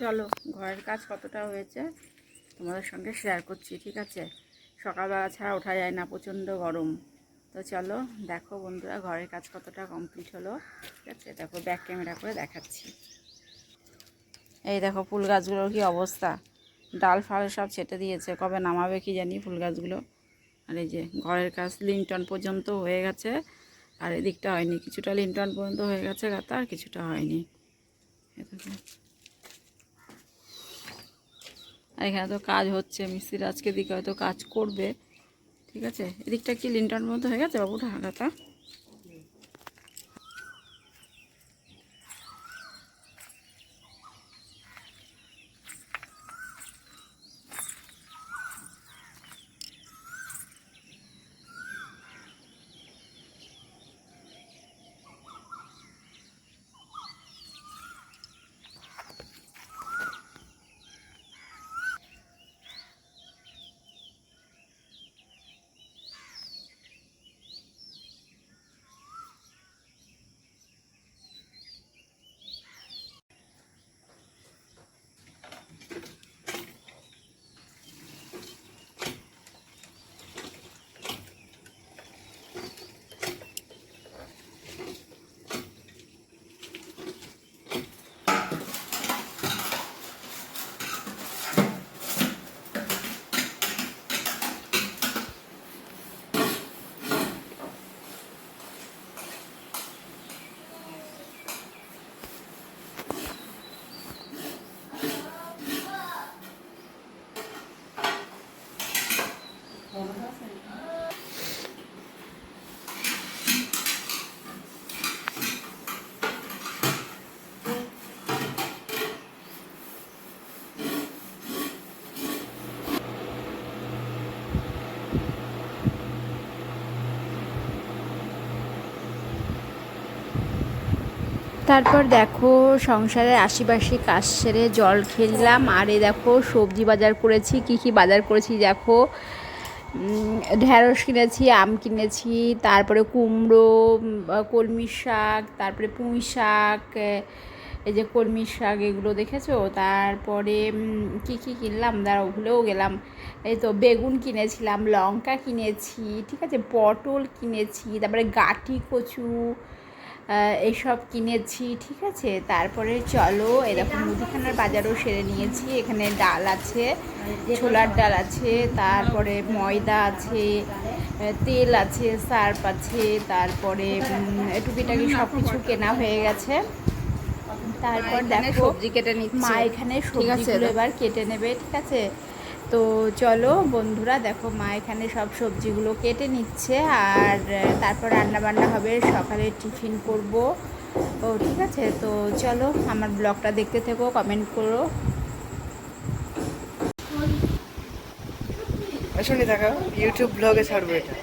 চলো, ঘরের কাজ কতটা হয়েছে তোমাদের সঙ্গে শেয়ার করছি, ঠিক আছে? সকালবেলা ছাড়া ওঠা যায় না, প্রচণ্ড গরম। তো চলো, দেখো বন্ধুরা, ঘরের কাজ কতটা কমপ্লিট হলো, ঠিক আছে? দেখো ব্যাক ক্যামেরা করে দেখাচ্ছি। এই দেখো, ফুল গাছগুলোর কি অবস্থা? ডাল, ফাল সব ছেটে দিয়েছে, কবে নামাবে কি জানি ফুল গাছগুলো। আর এই যে, ঘরের কাজ লিন্টন পর্যন্ত হয়ে গেছে, আর এদিকটা হয়নি, কিছুটা লিন্টন পর্যন্ত হয়ে গেছে গাতা আর কিছুটা হয়নি। আর এখানে তো কাজ হচ্ছে মিস্ত্রির আজকে দিকে হয়তো কাজ করবে। ঠিক আছে? এদিকটা কি লিনটার মধ্যে হয়ে গেছে বাবু? গাতা তারপর দেখো সংসারের আশিপাশি কাজ সেরে জল খেলাম। আর দেখো সবজি বাজার করেছি, কি কি বাজার করেছি দেখো। ঢ্যাঁড়স কিনেছি, আম কিনেছি, তারপরে কুমড়ো কলমি শাক, তারপরে পুঁই শাক এই যে কলমি শাক এগুলো দেখেছ? তারপরে কি কি কিনলাম? দাঁড়াও ভুলেও গেলাম। এই তো বেগুন কিনেছিলাম লঙ্কা কিনেছি ঠিক আছে? পটল কিনেছি তারপরে গাটি কচু এইসব কিনেছি ঠিক আছে? তারপরে চলো এরকম মুদিখানার বাজারও সেরে নিয়েছি। এখানে ডাল আছে ছোলার ডাল আছে তারপরে ময়দা আছে তেল আছে সার্ফ আছে তারপরে উম, টুকিটাকি সব কিছু কেনা হয়ে গেছে। তারপর দেখো সবজি কেটে নিচ্ছে। মা এখানে সবজিগুলো এবার কেটে নেবে ঠিক আছে? তো চলো বন্ধুরা দেখো মা এখানে সব সবজিগুলো কেটে নিচ্ছে আর তারপর রান্না বান্না হবে সকালে টিফিন করব। ও ঠিক আছে? তো চলো আমার ব্লগটা দেখতে থেকো কমেন্ট করো। শুনে থাকো ইউটিউব ব্লগে ছাড়বো এটা।